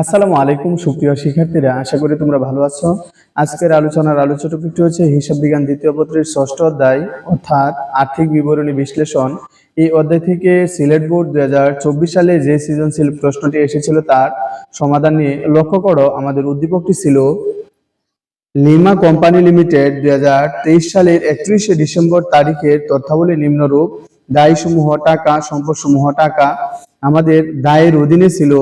আসসালামু আলাইকুম, সুপ্রিয় শিক্ষার্থীরা। আশা করি তোমরা ভালো আছো। আজকের আলোচনার আলোচ্য টপিকটি হচ্ছে হিসাব বিজ্ঞান দ্বিতীয় পত্রের ষষ্ঠ অধ্যায়, অর্থাৎ আর্থিক বিবরণী বিশ্লেষণ। এই অধ্যায় থেকে সিলেট বোর্ড দু হাজার চব্বিশ সালে যে সৃজনশীল প্রশ্নটি এসেছিল তার সমাধান নিয়ে লক্ষ্য করো, আমাদের উদ্দীপকটি ছিল, লিমা কোম্পানি লিমিটেড দুই হাজার তেইশ সালের একত্রিশে ডিসেম্বর তারিখের তথ্যাবলী নিম্নরূপ, দায়সমূহ টাকা, সম্পদসমূহ টাকা, আমাদের দায়ের অধীনে ছিল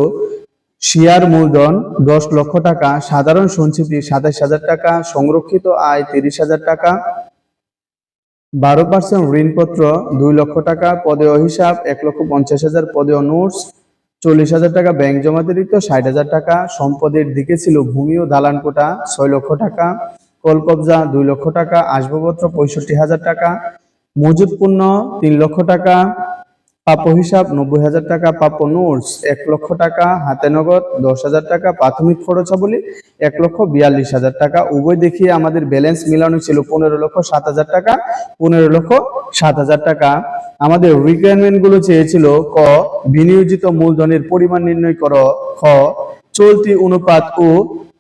শেয়ার মূলধন দশ লক্ষ টাকা, সাধারণ সঞ্চিতি সাতাশ হাজার টাকা, সংরক্ষিত আয় তিরিশ হাজার টাকা। বারো পার্সেন্ট ঋণপত্র দুই লক্ষ টাকা পদেয় হিসাব এক লক্ষ পঞ্চাশ হাজার পদেয় নোটস চল্লিশ হাজার টাকা, ব্যাংক জমাতিরিক্ত ষাট হাজার টাকা, সম্পদের দিকে ছিল ভূমি ও দালান কোটা ছয় লক্ষ টাকা কলকবজা দুই লক্ষ টাকা, আসবাবপত্র পঁয়ষট্টি হাজার টাকা মজুদ পণ্য তিন লক্ষ টাকা প্রাপ্য হিসাব নব্বই হাজার টাকা প্রাপ্য নোটস এক লক্ষ টাকা, হাতে নগদ দশ হাজার টাকা, প্রাথমিক খরচাবলী এক লক্ষ বিয়াল্লিশ হাজার টাকা। উভয় দেখিয়ে আমাদের ব্যালেন্স মিলানো ছিল পনেরো লক্ষ সাত হাজার টাকা, পনেরো লক্ষ সাত হাজার টাকা। আমাদের রিকোয়ারমেন্টগুলো চেয়েছিল ক, বিনিয়োজিত মূলধনের পরিমাণ নির্ণয় কর, খ, চলতি অনুপাত ও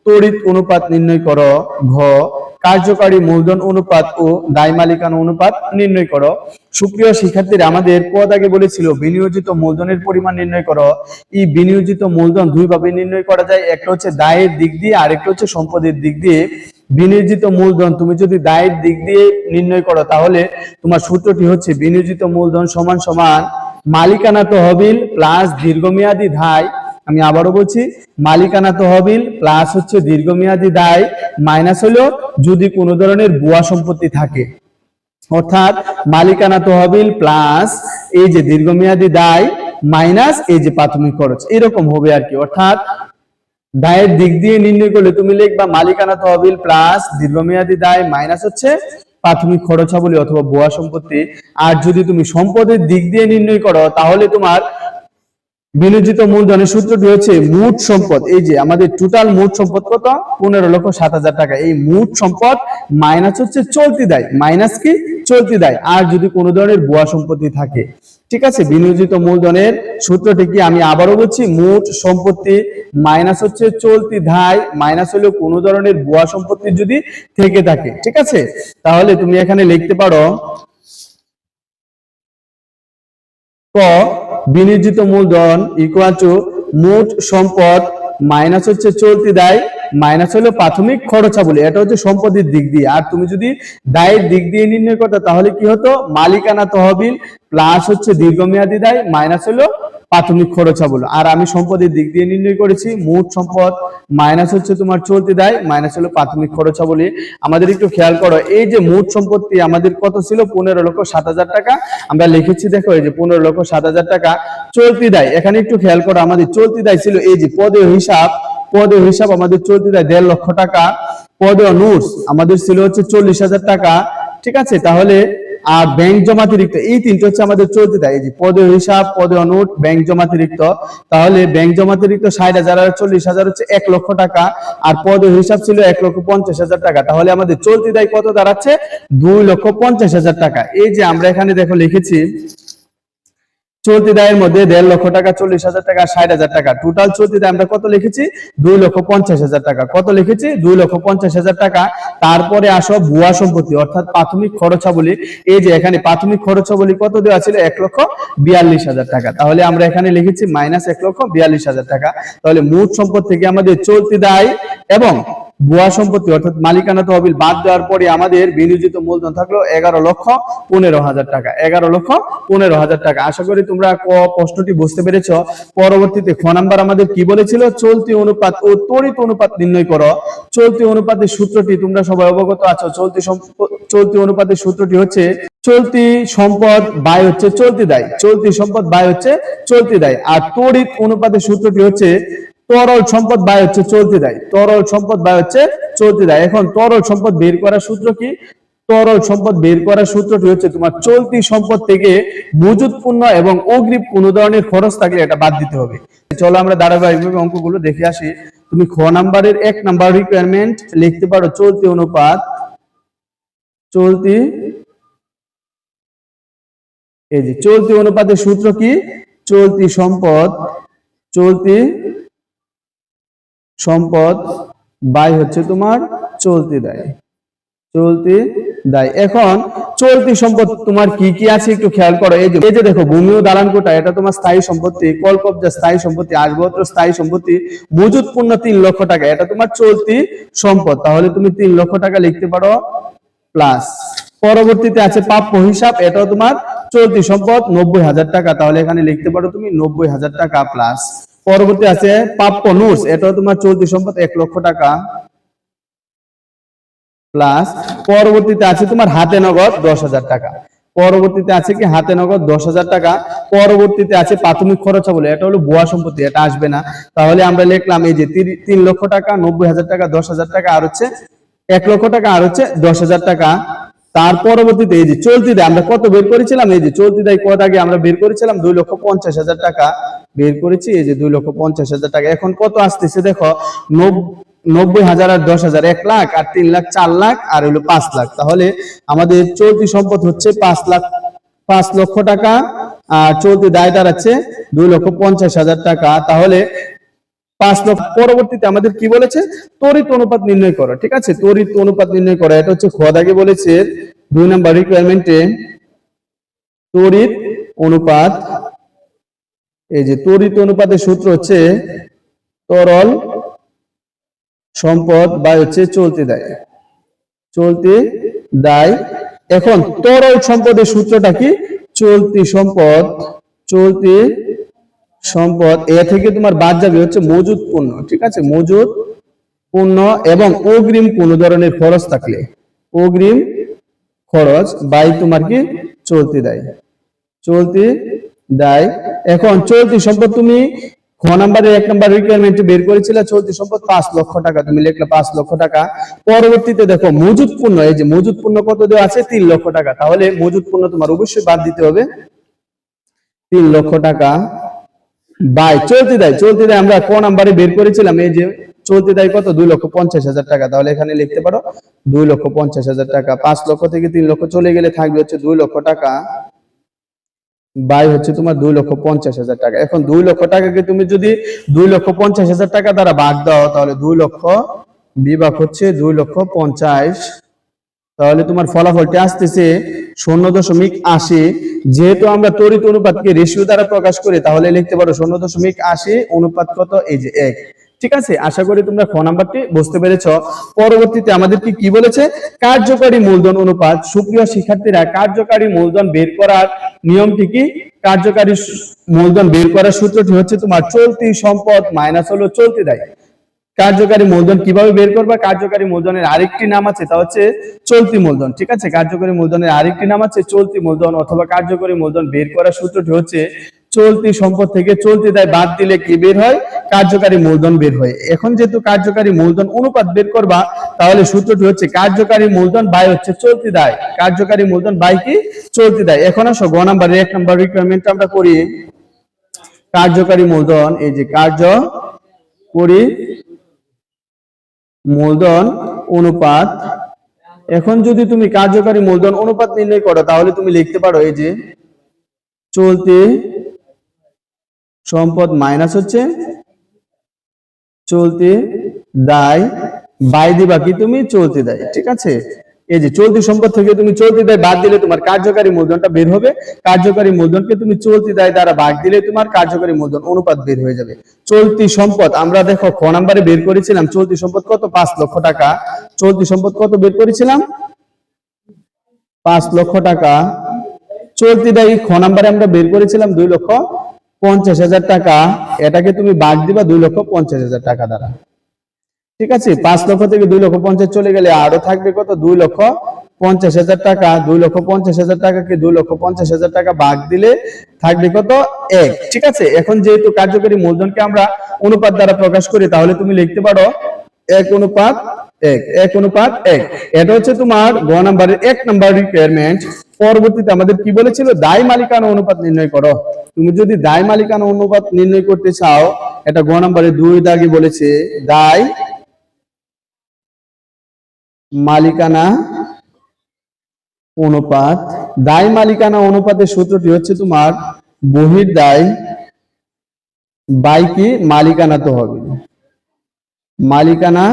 তড়িৎ অনুপাত নির্ণয় কর, ঘ কার্যকারী মূলধন অনুপাত ও দায় মালিকানা অনুপাত নির্ণয় করো। সুপ্রিয় শিক্ষার্থীরা, আমাদের পদ আগে বলেছিল, বিনিয়োজিত মূলধনের পরিমাণ নির্ণয় করো। এই বিনিয়োজিত মূলধন দুই ভাবে নির্ণয় করা যায়, একটা হচ্ছে দায়ের দিক দিয়ে আরেকটা হচ্ছে সম্পদের দিক দিয়ে। বিনিয়োজিত মূলধন, তুমি যদি দায়ের দিক দিয়ে নির্ণয় করো, তাহলে তোমার সূত্রটি হচ্ছে বিনিয়োজিত মূলধন সমান সমান মালিকানা তহবিল প্লাস দীর্ঘমেয়াদী ধায় আমি আবারও বলছি, মালিকানা তহবিল প্লাস হচ্ছে দীর্ঘমেয়াদী দায় মাইনাস হলো যদি কোনো ধরনের ভুয়া সম্পত্তি থাকে। অর্থাৎ মালিকানা তহবিল প্লাস এই যে দীর্ঘমেয়াদী দায় মাইনাস এই যে প্রাথমিক খরচ, এরকম হবে আর কি। অর্থাৎ দায়ের দিক দিয়ে নির্ণয় করলে তুমি লিখবা মালিকানা তহবিল প্লাস দীর্ঘমেয়াদী দায় মাইনাস হচ্ছে প্রাথমিক খরচাবলী অথবা বোয়া সম্পত্তি। আর যদি তুমি সম্পদের দিক দিয়ে নির্ণয় করো, তাহলে তোমার বিনিয়োজিত মূলধনের সূত্রটি হচ্ছে মোট সম্পদ। এই যে আমাদের টোটাল মোট সম্পদ কত? পনেরো লক্ষ সাত হাজার টাকা। এই মোট সম্পদ মাইনাস হচ্ছে চলতি দায়। মাইনাস কি? চলতি দায়। আর যদি কোনো ধরনের ভুয়া সম্পত্তি থাকে। ঠিক আছে? বিনিয়োজিত মূলধনের সূত্রটি কি? আমি আবারও বলছি, মোট সম্পত্তি মাইনাস হচ্ছে চলতি ধায় মাইনাস হলেও কোনো ধরনের ভুয়া সম্পত্তি যদি থেকে থাকে। ঠিক আছে? তাহলে তুমি এখানে লিখতে পারো বিনিয়োজিত মূলধন ইকুয়াল টু মোট সম্পদ, মাইনাস হচ্ছে চলতি দায়, মাইনাস হলো প্রাথমিক খরচাবলী এটা হচ্ছে সম্পদের দিক দিয়ে। আর তুমি যদি দায়ের দিক দিয়ে নির্ণয় করতে, তাহলে কি হতো? মালিকানা তহবিল, প্লাস হচ্ছে দীর্ঘমেয়াদী দায়, মাইনাস হলো প্রাথমিক খরচাবলী আর আমি সম্পদের দিক দিয়ে নির্ণয় করেছি, মোট সম্পদ মাইনাস হচ্ছে তোমার চলতি দায় মাইনাস হলো প্রাথমিক খরচাবলী আমাদের একটু খেয়াল করো। এই যে মোট সম্পত্তি আমাদের কত ছিল? পনেরো লক্ষ সাত হাজার টাকা। আমরা লিখেছি দেখো, এই যে পনেরো লক্ষ সাত হাজার টাকা চলতি দায়। এখানে একটু খেয়াল করো, আমাদের চলতি দায় ছিল এই যে পদের হিসাব। পদের হিসাব আমাদের চলতি দায় দেড় লক্ষ টাকা। পদে নোটস আমাদের ছিল হচ্ছে চল্লিশ হাজার টাকা। ঠিক আছে? তাহলে আর ব্যাংক জমাতিরিক্ত, এই তিনটা হচ্ছে আমাদের চলতে দায়। যে পদে হিসাব পদে অনুট ব্যাংক জমাতিরিক্ত, তাহলে ব্যাংক জমাতিরিক্ত ষাট হাজার আর চল্লিশ হাজার হচ্ছে এক লক্ষ টাকা, আর পদে হিসাব ছিল এক লক্ষ পঞ্চাশ হাজার টাকা। তাহলে আমাদের চলতি দায় কত দাঁড়াচ্ছে? দুই লক্ষ পঞ্চাশ হাজার টাকা। এই যে আমরা এখানে দেখো লিখেছি চলতি দায়ের মধ্যে দেড় লক্ষ টাকা, চল্লিশ হাজার টাকা, ষাট হাজার টাকা। টোটাল চলতি দায় আমরা কত লিখেছি? দুই লক্ষ পঞ্চাশ হাজার টাকা। কত লিখেছি? দুই লক্ষ পঞ্চাশ হাজার টাকা। তারপরে আসো ভুয়া সম্পত্তি, অর্থাৎ প্রাথমিক খরচাবলী। এই যে এখানে প্রাথমিক খরচাবলী কত দেওয়া ছিল? এক লক্ষ বিয়াল্লিশ হাজার টাকা। তাহলে আমরা এখানে লিখেছি মাইনাস এক লক্ষ বিয়াল্লিশ হাজার টাকা। তাহলে মোট সম্পদ থেকে আমাদের চলতি দায় এবং ভুয়া সম্পত্তি, অর্থাৎ মালিকানা তহবিল বাদ দেওয়ার পরে আমাদের বিনিয়োজিত মূলধন থাকল এগারো লক্ষ পনেরো হাজার টাকা। এগারো লক্ষ পনেরো হাজার টাকা। আশা করি তোমরা ক প্রশ্নটি বুঝতে পেরেছ। পরবর্তীতে খ নাম্বার আমাদের কি বলেছিল? চলতি অনুপাত ও তড়িৎ অনুপাত নির্ণয় করো। চলতি অনুপাতের সূত্রটি তোমরা সবাই অবগত আছো। চলতি চলতি অনুপাতের সূত্রটি হচ্ছে, চলতি সম্পদ ব্যয় হচ্ছে চলতি দায়। চলতি সম্পদ ব্যয় হচ্ছে চলতি দায়। আর তড়িৎ অনুপাতের সূত্রটি হচ্ছে তরল সম্পদ ব্যয় হচ্ছে চলতি দায়। তরল সম্পদ ব্যয় হচ্ছে চলতি দায়। এখন তরল সম্পদ বের করার সূত্র কি? তরল সম্পদ বের করার সূত্রটি হচ্ছে তোমার চলতি সম্পদ থেকে মজুদ পণ্য এবং অগ্রিম কোনো ধরনের খরচ থাকলে এটা বাদ দিতে হবে। চলো আমরা ধারাবাহিকভাবে অঙ্কগুলো দেখে আসি। তুমি খ নাম্বারের এক নাম্বার রিকোয়ারমেন্ট লিখতে পারো চলতি অনুপাত। চলতি এই যে চলতি অনুপাতের সূত্র কি? চলতি সম্পদ, চলতি সম্পদ বাই হচ্ছে তোমার চলতি দায়। চলতি দায়। এখন চলতি সম্পদ তোমার কি কি আছে একটু খেয়াল করো। এই যে দেখো, ভূমি ও দালান কোটা, এটা তোমার স্থায়ী সম্পত্তি কল কবজা স্থায়ী সম্পত্তি, আসবাবপত্র স্থায়ী সম্পত্তি মজুদ পূর্ণ তিন লক্ষ টাকা, এটা তোমার চলতি সম্পদ। তাহলে তুমি তিন লক্ষ টাকা লিখতে পারো প্লাস পরবর্তীতে আছে প্রাপ্য হিসাব, এটাও তোমার চলতি সম্পদ, নব্বই হাজার টাকা। তাহলে এখানে লিখতে পারো তুমি নব্বই হাজার টাকা প্লাস পরবর্তী আছে প্রাপ্য নোটস এটাও তোমার চলতি সম্পদ এক লক্ষ টাকা। প্লাস পরবর্তীতে আছে তোমার হাতে নগদ দশ হাজার টাকা। পরবর্তীতে আছে কি হাতে নগদ দশ হাজার টাকা। পরবর্তীতে আছে প্রাথমিক খরচ বলে। এটা হলো ভুয়া সম্পত্তি, এটা আসবে না। তাহলে আমরা লিখলাম এই যে তিন লক্ষ টাকা, নব্বই হাজার টাকা, দশ হাজার টাকা, আর হচ্ছে এক লক্ষ টাকা, আর হচ্ছে দশ হাজার টাকা। তার পরবর্তীতে এই যে চলতি দেয়, আমরা কত বের করেছিলাম? এই যে চলতি দেয় কত আগে আমরা বের করেছিলাম? দুই লক্ষ পঞ্চাশ হাজার টাকা। বের করেছি, এই যে দুই লক্ষ পঞ্চাশ হাজার টাকা। এখন কত আসতেছে দেখো? নব্বই হাজার আর দশ হাজার, এক লাখ আর তিন লাখ, চার লাখ আর হলো পাঁচ লাখ। তাহলে আমাদের চলতি সম্পদ হচ্ছে পাঁচ লাখ, পাঁচ লক্ষ টাকা আর চলতি দায় দাঁড়াচ্ছে দুই লক্ষ পঞ্চাশ হাজার টাকা। তাহলে পাঁচ লক্ষ, পরবর্তীতে আমাদের কি বলেছে? তড়িৎ অনুপাত নির্ণয় করো, ঠিক আছে? তড়িৎ অনুপাত নির্ণয় করা, এটা হচ্ছে খোয়াদাগে বলেছে। দুই নম্বর রিকোয়ারমেন্টে তড়িৎ অনুপাত এই যে তড়িৎ অনুপাতের সূত্র হচ্ছে তরল সম্পদ বা হচ্ছে চলতি দায়। চলতি দায়। এখন তরল সম্পদের সূত্রটা কি? চলতি সম্পদ চলতি সম্পদ। এ থেকে তোমার বাদ যাবে হচ্ছে মজুদ পণ্য, ঠিক আছে? মজুদ পণ্য এবং অগ্রিম কোন ধরনের খরচ থাকলে। অগ্রিম খরচ বাই তোমার কি? চলতি দায়। চলতি দায়। এখন চলতি সম্পদ তুমি খ নাম্বারে এক নাম্বার রিকোয়ারমেন্ট বের করেছিলে, চলতি সম্পদ পাঁচ লক্ষ টাকা। তুমি লিখলে পাঁচ লক্ষ টাকা। পরবর্তীতে দেখো, মজুদ পণ্য, এই যে মজুদ পণ্য কত দেওয়া আছে? তিন লক্ষ টাকা। তাহলে মজুদ পণ্য তোমার অবশ্যই বাদ দিতে হবে। তিন লক্ষ টাকা। বাই, চলতি দেয়। চলতি দেয় আমরা ক নাম্বারে বের করেছিলাম, এই যে চলতি দেয় কত? দুই লক্ষ পঞ্চাশ হাজার টাকা। তাহলে এখানে লিখতে পারো, দুই লক্ষ পঞ্চাশ হাজার টাকা। পাঁচ লক্ষ থেকে তিন লক্ষ চলে গেলে থাকবে হচ্ছে দুই লক্ষ টাকা। বাই হচ্ছে তোমার দুই লক্ষ পঞ্চাশ হাজার টাকা। এখন দুই লক্ষ টাকাকে তুমি যদি দুই লক্ষ পঞ্চাশ হাজার টাকা দ্বারা ভাগ দাও, তাহলে দুই লক্ষ বিভাগ হচ্ছে দুই লক্ষ পঞ্চাশ। তাহলে তোমার ফলাফলটি আসতেছে শূন্য দশমিক আশি। যেহেতু আমরা তড়িৎ অনুপাতকে রেশিও দ্বারা প্রকাশ করি, তাহলে লিখতে পারো শূন্য দশমিক আশি, অনুপাত কত? এই যে এক। ঠিক আছে? আশা করি তোমরা খ নাম্বারটি বুঝতে পেরেছ। পরবর্তীতে আমাদেরকে কি বলেছে? কার্যকারী মূলধন অনুপাত। সুপ্রিয় শিক্ষার্থীরা, কার্যকারী মূলধন বের করার নিয়মটি কি? কার্যকারী মূলধন বের করার সূত্রটি হচ্ছে তোমার চলতি সম্পদ মাইনাস হলো চলতি দায়। কার্যকারী মূলধন কীভাবে বের করবা? কার্যকারী মূলধনের আরেকটি নাম আছে, তা হচ্ছে চলতি মূলধন। ঠিক আছে? কার্যকারী মূলধনের আরেকটি নাম আছে, চলতি মূলধন অথবা কার্যকারী মূলধন বের করার সূত্রটি হচ্ছে চলতি সম্পদ থেকে চলতি দায় বাদ দিলে কি বের হয়? কার্যকারী মূলধন বের হয়। এখন যেহেতু কার্যকারী মূলধন অনুপাত বের করবা, তাহলে সূত্রটি হচ্ছে কার্যকারী মূলধন বাই হচ্ছে চলতি দায়। কার্যকারী মূলধন বাই কি? চলতি দায়। এখন আসো, গ নাম্বারের এক নাম্বার রিকোয়ারমেন্ট আমরা করি। কার্যকারী মূলধন, এই যে কার্য করি, মূলধন অনুপাত। এখন যদি তুমি কার্যকারী মূলধন অনুপাত নির্ণয় করো, তাহলে তুমি লিখতে পারো এই যে চলতি সম্পদ মাইনাস হচ্ছে চলতি দায়, বাই দিবা কি তুমি? চলতি দায়, ঠিক আছে? এই যে চলতি সম্পদ থেকে তুমি চলতি দায় বাদ দিলে তোমার কার্যকারী মূলধনটা বের হবে। কার্যকারী মূলধনকে তুমি চলতি দায় দ্বারা ভাগ দিলে তোমার কার্যকারী মূলধন অনুপাত বের হয়ে যাবে। চলতি সম্পদ, আমরা দেখো খ নাম্বারে বের করেছিলাম, চলতি সম্পদ কত? পাঁচ লক্ষ টাকা। চলতি সম্পদ কত বের করেছিলাম? পাঁচ লক্ষ টাকা। চলতি দায় খ নাম্বারে আমরা বের করেছিলাম দুই লক্ষ পঞ্চাশ হাজার টাকা, এটাকে তুমি বাদ দিবা দুই লক্ষ পঞ্চাশ হাজার টাকা দ্বারা। ঠিক আছে? পাঁচ লক্ষ থেকে দুই লক্ষ পঞ্চাশ চলে গেলে আরও থাকবে কত? দুই লক্ষ পঞ্চাশ হাজার টাকা। দুই লক্ষ পঞ্চাশ হাজার টাকাকে দুই লক্ষ পঞ্চাশ হাজার টাকা বাদ দিলে থাকবে কত? এক। ঠিক আছে? এখন যেহেতু কার্যকরী মূলধনকে আমরা অনুপাত দ্বারা প্রকাশ করি, তাহলে তুমি লিখতে পারো এক অনুপাত এক এক অনুপাত এক। এটা হচ্ছে তোমার গ নাম্বারের এক নাম্বার রিকোয়ারমেন্ট পরবর্তীতে আমাদের কি বলেছিল? দায় মালিকানা অনুপাত নির্ণয় করো। তুমি যদি দায় মালিকানা অনুপাত নির্ণয় করতে চাও, এটা গ নাম্বারে দুই দাগে বলেছে, দায় মালিকানা অনুপাত। দায় মালিকানা অনুপাতের সূত্রটি হচ্ছে তোমার বহির দায় বাই কি মালিকানা তো হবে। মালিকানা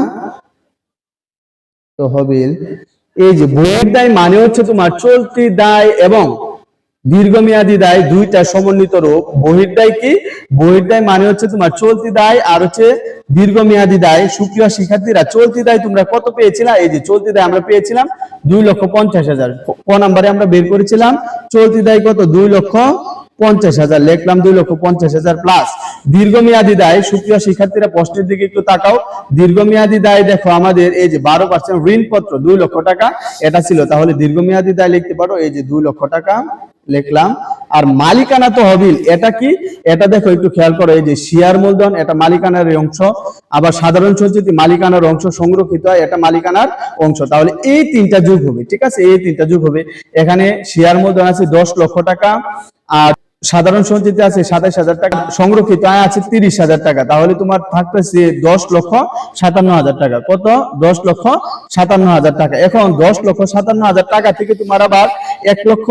তহবিল। এই যে বইয়ের দায় মানে হচ্ছে তোমার চলতি দায় এবং দীর্ঘমেয়াদী দায়, দুইটা সমন্বিত রূপ। বহির্দায় কি? বহির্দায় মানে হচ্ছে তোমার চলতি দায় আর হচ্ছে দীর্ঘমেয়াদী দায়। সুপ্রিয় শিক্ষার্থীরা, চলতি দায় তোমরা কত পেয়েছিলা? এই যে চলতি দায় আমরা পেয়েছিলাম দুই লক্ষ পঞ্চাশ হাজার। ক নাম্বারে আমরা বের করেছিলাম। চলতি দায় কত? দুই লক্ষ পঞ্চাশ হাজার, লিখলাম দুই লক্ষ পঞ্চাশ হাজার প্লাস দীর্ঘমেয়াদী দায়, সুপ্রিয় শিক্ষার্থীরা প্রশ্নের দিকে একটু তাকাও। দীর্ঘমেয়াদী দায় দেখো আমাদের, এই যে বারো পার্সেন্ট ঋণপত্র, দুই লক্ষ টাকা, এটা ছিল, তাহলে দীর্ঘমেয়াদী দায় লিখতে পারো, এই যে দুই লক্ষ টাকা, লিখলাম। আর মালিকানা তহবিল এটা কি? এটা দেখো, একটু খেয়াল করো, এই যে শেয়ার মূলধন, এটা মালিকানার অংশ। আবার সাধারণ সঞ্চিতি মালিকানার অংশ সংরক্ষিত হয়, এটা মালিকানার অংশ। তাহলে এই তিনটা যুগ হবে, ঠিক আছে? এই তিনটা যুগ হবে। এখানে শেয়ার মূলধন আছে দশ লক্ষ টাকা, আর সাধারণ সঞ্চিত আছে সাতাশ হাজার টাকা, সংরক্ষিত আয় আছে তিরিশ হাজার টাকা। তাহলে তোমার থাকতেছে দশ লক্ষ সাতান্ন হাজার টাকা। কত? দশ লক্ষ সাতান্ন হাজার টাকা। এখন দশ লক্ষ সাতান্ন হাজার টাকা থেকে তোমার আবার এক লক্ষ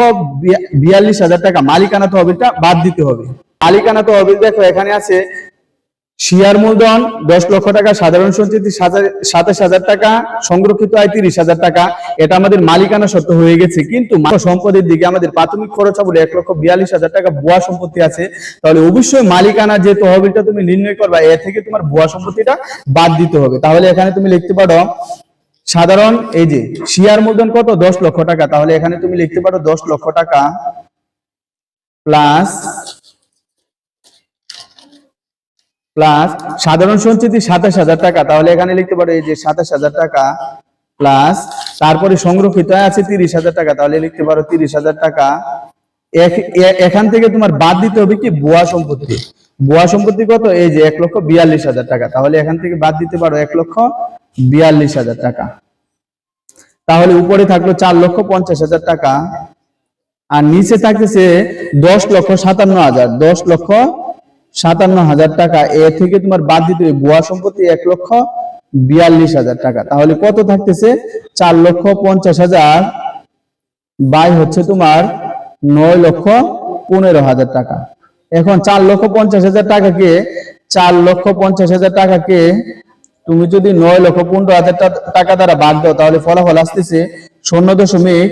বিয়াল্লিশ হাজার টাকা মালিকানা তহবিলটা বাদ দিতে হবে। মালিকানা তহবিল দেখো, এখানে আছে শেয়ার মূলধন দশ লক্ষ টাকা, সাধারণ সঞ্চিতি সাতাশ হাজার টাকা, সংরক্ষিত আয় তিরিশ হাজার টাকা। এটা আমাদের মালিকানা সত্য হয়ে গেছে। কিন্তু সম্পদের দিকে আমাদের প্রাথমিক খরচ বলে এক লক্ষ বিয়াল্লিশ হাজার টাকা ভুয়া সম্পত্তি আছে। তাহলে অবশ্যই মালিকানা যে তহবিলটা তুমি নির্ণয় করবা, এ থেকে তোমার ভুয়া সম্পত্তিটা বাদ দিতে হবে। তাহলে এখানে তুমি লিখতে পারো, সাধারণ এই যে শিয়ার মূলধন কত? দশ লক্ষ টাকা। তাহলে এখানে তুমি লিখতে পারো দশ লক্ষ টাকা প্লাস প্লাস সাধারণ সঞ্চিতি সাতাশ হাজার টাকা। তাহলে এখানে লিখতে পারো এই যে সাতাশ হাজার টাকা প্লাস তারপরে সংরক্ষিত আছে তিরিশ হাজার টাকা। তাহলে লিখতে পারো তিরিশ হাজার টাকা। এখ- এখান থেকে তোমার বাদ দিতে হবে কি? বুয়া সম্পত্তি। বুয়া সম্পত্তি কত? এই যে এক লক্ষ বিয়াল্লিশ হাজার টাকা। তাহলে এখান থেকে বাদ দিতে পারো এক লক্ষ বিয়াল্লিশ হাজার টাকা। তাহলে উপরে থাকল চার লক্ষ পঞ্চাশ হাজার টাকা। আর নিচে থাকতেছে দশ লক্ষ সাতান্ন হাজার। দশ লক্ষ সাতান্ন হাজার টাকা। এ থেকে তোমার বাদ দিতে হবে ভুয়া সম্পত্তি এক লক্ষ বিয়াল্লিশ হাজার টাকা। তাহলে কত থাকতেছে? চার লক্ষ পঞ্চাশ হাজার। বাই হচ্ছে তোমার নয় লক্ষ পনেরো হাজার টাকা। এখন চার লক্ষ পঞ্চাশ হাজার টাকাকে, চার লক্ষ পঞ্চাশ হাজার টাকাকে তুমি যদি নয় লক্ষ পনেরো হাজার টাকা দ্বারা বাদ দাও, তাহলে ফলাফল আসতেছে শূন্য দশমিক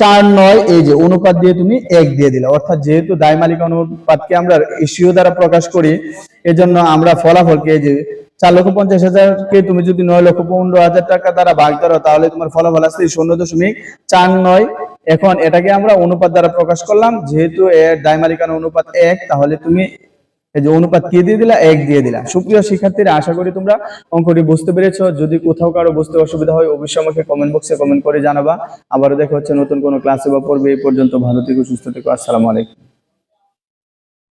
চার নয়, এই যে অনুপাত দিয়ে তুমি এক দিয়ে দিলে। অর্থাৎ যেহেতু দায় মালিকা অনুপাতকে আমরা এসিও দ্বারা প্রকাশ করি, এজন্য আমরা ফলাফলকে যে চার লক্ষ পঞ্চাশ হাজারকে তুমি যদি নয় লক্ষ পনেরো হাজার টাকা দ্বারা ভাগ করো তাহলে তোমার ফলাফল আসছে শূন্য দশমিক চার নয়। এখন এটাকে আমরা অনুপাত দ্বারা প্রকাশ করলাম, যেহেতু এর দায় মালিকানা অনুপাত এক, তাহলে তুমি এই যে অনুপাত কে দিয়ে দিলা? এক দিয়ে দিলা। সুপ্রিয় শিক্ষার্থীরা, আশা করি তোমরা অঙ্কটি বুঝতে পেরেছ। যদি কোথাও কারও বুঝতে অসুবিধা হয়, অবশ্যই আমাকে কমেন্ট বক্সে কমেন্ট করে জানাবা। আবারও দেখা হচ্ছে নতুন কোনো ক্লাসে বা পড়বে এই পর্যন্ত ভালো থেকো, সুস্থ থেকো। আসসালামু আলাইকুম।